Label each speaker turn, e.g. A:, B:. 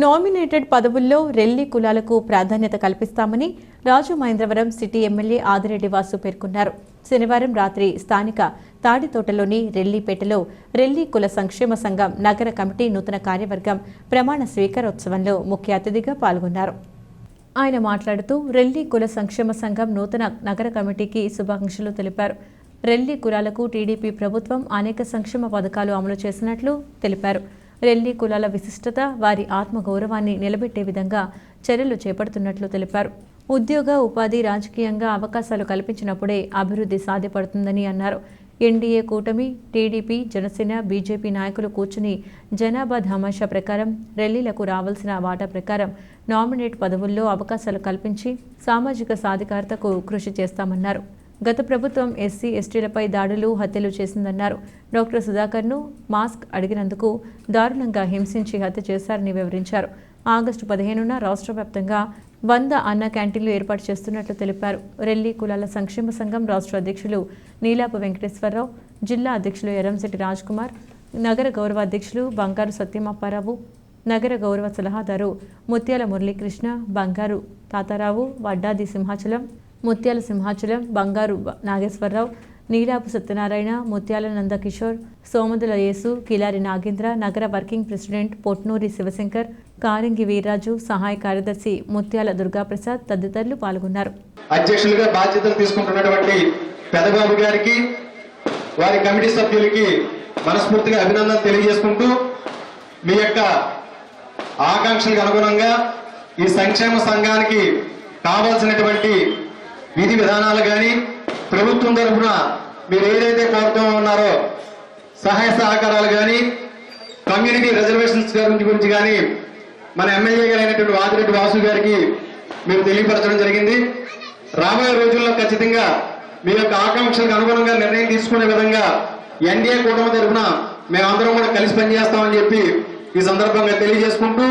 A: Nominated పదవుల్లో రెల్లి కులాలకు ప్రాధాన్యత కల్పిస్తామని రాజమహేంద్రవరం సిటీ ఎమ్మెల్యే ఆదిరెడ్డి వాసు పేర్కొన్నారు. శనివారం రాత్రి స్థానిక తాడితోటలోని రెల్లిపేటలో రెల్లి కుల సంక్షేమ సంఘం నగర కమిటీ నూతన కార్యవర్గం ప్రమాణ స్వీకారోత్సవంలో ముఖ్య అతిథిగా పాల్గొన్నారు. ఆయన మాట్లాడుతూ రెల్లి కుల సంక్షేమ సంఘం నూతన నగర కమిటీకి శుభాకాంక్షలు తెలిపారు. రెల్లి కులాలకు టీడీపీ ప్రభుత్వం అనేక సంక్షేమ పథకాలు అమలు చేసినట్లు తెలిపారు. రెల్లి కులాల విశిష్టత వారి ఆత్మగౌరవాన్ని నిలబెట్టే విధంగా చర్యలు చేపడుతున్నట్లు తెలిపారు. ఉద్యోగ ఉపాధి రాజకీయంగా అవకాశాలు కల్పించినప్పుడే అభివృద్ధి సాధ్యపడుతుందని అన్నారు. ఎన్డీఏ కూటమి టీడీపీ జనసేన బీజేపీ నాయకులు కూర్చుని జనాభా ధామాషా ప్రకారం రెల్లీలకు రావాల్సిన వాటా ప్రకారం నామినేట్ పదవుల్లో అవకాశాలు కల్పించి సామాజిక సాధికారతకు కృషి చేస్తామన్నారు. గత ప్రభుత్వం ఎస్సీ ఎస్టీలపై దాడులు హత్యలు చేసిందన్నారు. డాక్టర్ సుధాకర్ను మాస్క్ అడిగినందుకు దారుణంగా హింసించి హత్య చేశారని వివరించారు. ఆగస్టు పదిహేనున రాష్ట్ర వ్యాప్తంగా వంద అన్న క్యాంటీన్లు ఏర్పాటు చేస్తున్నట్లు తెలిపారు. రెల్లి కులాల సంక్షేమ సంఘం రాష్ట్ర అధ్యక్షులు నీలాప వెంకటేశ్వరరావు జిల్లా అధ్యక్షులు ఎర్రంశెట్టి రాజ్కుమార్ నగర గౌరవ అధ్యక్షులు బంగారు సత్యమప్పారావు నగర గౌరవ సలహాదారు ముత్యాల మురళీకృష్ణ బంగారు తాతారావు వడ్డాది సింహాచలం ముత్యాల సింహాచలం బంగారు నాగేశ్వరరావు నీలాపు సత్యనారాయణ ముత్యాల నందకిషోర్ సోమదుల యేసు కిలారి నాగేంద్ర నగర వర్కింగ్ ప్రెసిడెంట్ పొట్నూరి శివశంకర్ కారింగి వీర్రాజు సహాయ కార్యదర్శి ముత్యాల దుర్గాప్రసాద్ తదితరులు పాల్గొన్నారు.
B: అధ్యక్షులుగా బాధ్యతలు తీసుకుంటున్నటువంటి పెదబాబు గారికి వారి కమిటీ సభ్యులకి మనస్ఫూర్తిగా అభినందనలు తెలియజేసుకుంటూ మీ యొక్క ఆకాంక్షలకు అనుగుణంగా ఈ సంక్షేమ సంఘానికి కావాల్సినటువంటి విధి విధానాలు కానీ ప్రభుత్వం తరఫున మీరు ఏదైతే కోరుతూ ఉన్నారో సహాయ సహకారాలు కానీ కమ్యూనిటీ రిజర్వేషన్స్ గురించి గురించి కానీ మన ఎమ్మెల్యే గారైనటువంటి వాదిరెడ్డి వాసు గారికి మీరు తెలియపరచడం జరిగింది. రాబోయే రోజుల్లో ఖచ్చితంగా మీ యొక్క ఆకాంక్షలకు అనుగుణంగా నిర్ణయం తీసుకునే విధంగా ఎన్డీఏ కూటమి తరఫున మేమందరం కూడా కలిసి పనిచేస్తామని చెప్పి ఈ సందర్భంగా తెలియజేసుకుంటూ